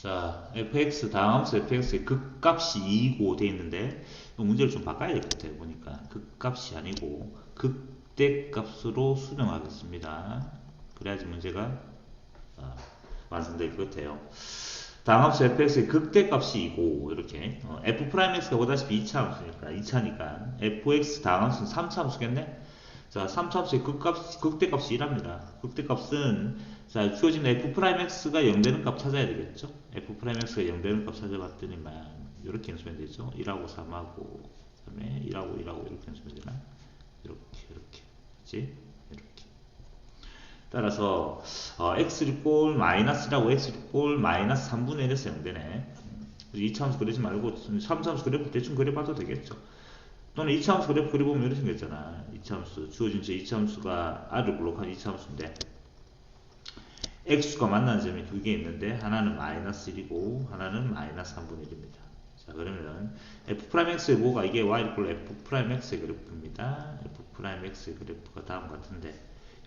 자, fx 다음 수 fx의 극값이 2고 돼 있는데 이 문제를 좀 바꿔야 될 것 같아요. 보니까 극값이 아니고 극대값으로 수정하겠습니다. 그래야지 문제가 어, 완성될 것 같아요. 다음 함수 fx의 극대값이 2고 이렇게 어, f 프라임 x가 보다시피 2차 함수니까 2차니까 fx 다음 함수는 3차 함수겠네. 자, 3차 함수의 극값 극대값이 1합니다. 극대값은 자, 주어진 f 프라임 x가 0 되는 값 찾아야 되겠죠? f 프라임 x가 0 되는 값 찾아봤더니만 이렇게 연습하면 되죠? 1하고 3하고 그다음에 1하고 1하고 이렇게 연습하면 되나? 이렇게 이렇게 그렇지? 이렇게 따라서 어, x를 꼴 마이너스라고 x를 꼴 마이너스 3분의 1에서 0 되네 2차 함수 그리지 말고 3차 함수 그래프 대충 그려봐도 되겠죠? 또는 2차 함수 그래프 그려보면 이렇게 생겼잖아 2차 함수 주어진 제 2차 함수가 r을 블록한 2차 함수인데 x가 만나는 점이 두 개 있는데 하나는 마이너스 1이고 하나는 마이너스 3분의 1입니다. 자 그러면 f 프라임 x의 뭐가 이게 y 이퀄 f 프라임 x의 그래프입니다. f 프라임 x의 그래프가 다음 같은데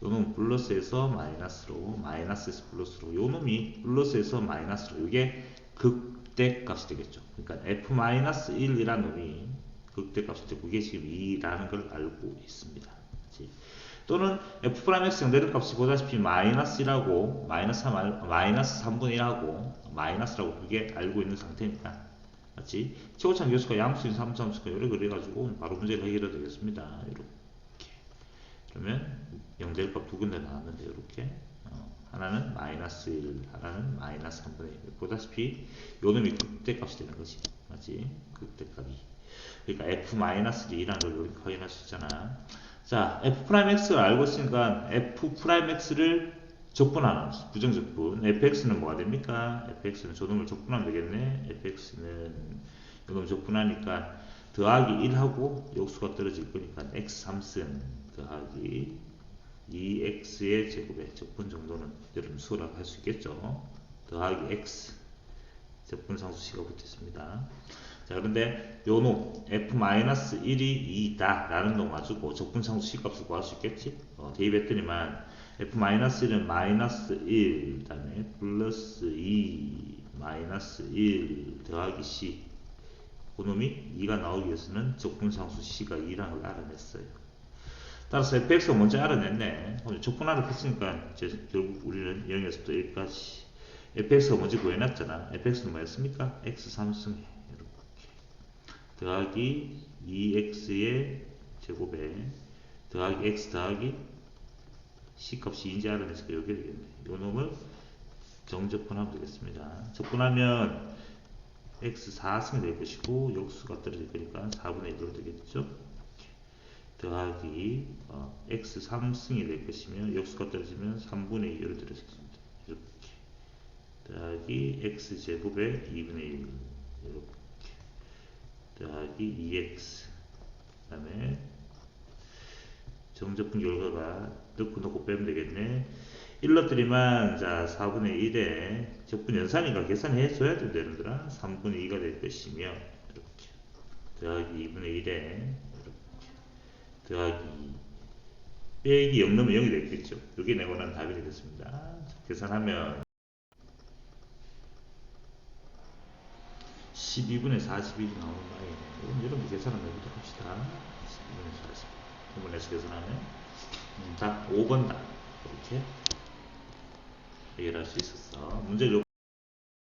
요 놈은 플러스에서 마이너스로 마이너스에서 플러스로 요 놈이 플러스에서 마이너스로 이게 극대값이 되겠죠. 그러니까 f 마이너스 1이라는 놈이 극대값이 되고 그게 지금 2라는 걸 알고 있습니다. 그치? 또는 f 프라임 x 정대는 값이 보다시피 마이너스라고 마이너스 3, 마이너스 3분의 1하고 마이너스라고 그게 알고 있는 상태입니다. 맞지? 최고참 교수가 양수인 3차 함수가 요래 그래가지고 바로 문제를 해결해야 되겠습니다. 이렇게 그러면 영대값 두 군데 나왔는데 이렇게 어, 하나는 마이너스 1 하나는 마이너스 3분의 1 보다시피 요 놈이 극대값이 되는 거지 맞지? 극대값이 그러니까 f 마이너스 2라는 걸 이렇게 확인할 수 있잖아. 자, f 프라임 x를 알고 있으니까 f 프라임 x를 적분하는 부정적분. fx는 뭐가 됩니까? fx는 저놈을 적분하면 되겠네. fx는 이놈 적분하니까 더하기 1하고 역수가 떨어질 거니까 x 3승 더하기 2x의 제곱의 적분 정도는 여러분 수월하게 할수 있겠죠. 더하기 x 적분 상수식가 붙어 있습니다. 자, 그런데 요놈 f-1이 2다 라는 놈 가지고 적분상수 C값을 구할 수 있겠지? 어, 대입했더니만 f-1은 마이너스 1, 그 다음에 플러스 2, 마이너스 1 더하기 C 그 놈이 2가 나오기 위해서는 적분상수 C가 2라는 걸 알아냈어요. 따라서 fx가 먼저 알아냈네. 적분하를 했으니까 이제 결국 우리는 0에서부터 1까지 fx가 먼저 구해놨잖아. fx는 뭐였습니까? x 3승 더하기 2x의 제곱에 더하기 x 더하기 c값이 인지 알아내서 여기 되겠네. 요 놈을 정적분하면 되겠습니다. 적분하면 x 4승이 될 것이고 역수가 떨어질 거니까 4분의 1로 되겠죠. 더하기 어, x 3승이 될 것이며 역수가 떨어지면 3분의 2로 떨어지겠습니다. 이렇게 더하기 x 제곱에 2분의 1 이렇게 더하기 2x 그 다음에 정적분 결과가 넣고 넣고 빼면 되겠네. 1넣더니만 자 4분의 1에 적분 연산이니까 계산해 줘야 얘들아. 3분의 2가 될 것이며 이렇게. 더하기 2분의 1에 이렇게. 더하기 빼기 0 넣으면 0이 되겠죠. 이게 내 원하는 답이 되겠습니다. 계산하면 12분의 41이 나오는 거예요. 여러분 계산을 해보도록 합시다. 12분의 40. 부분에서 계산하면 음, 답 5번 답 이렇게 해결할 수 있었어. 문제 요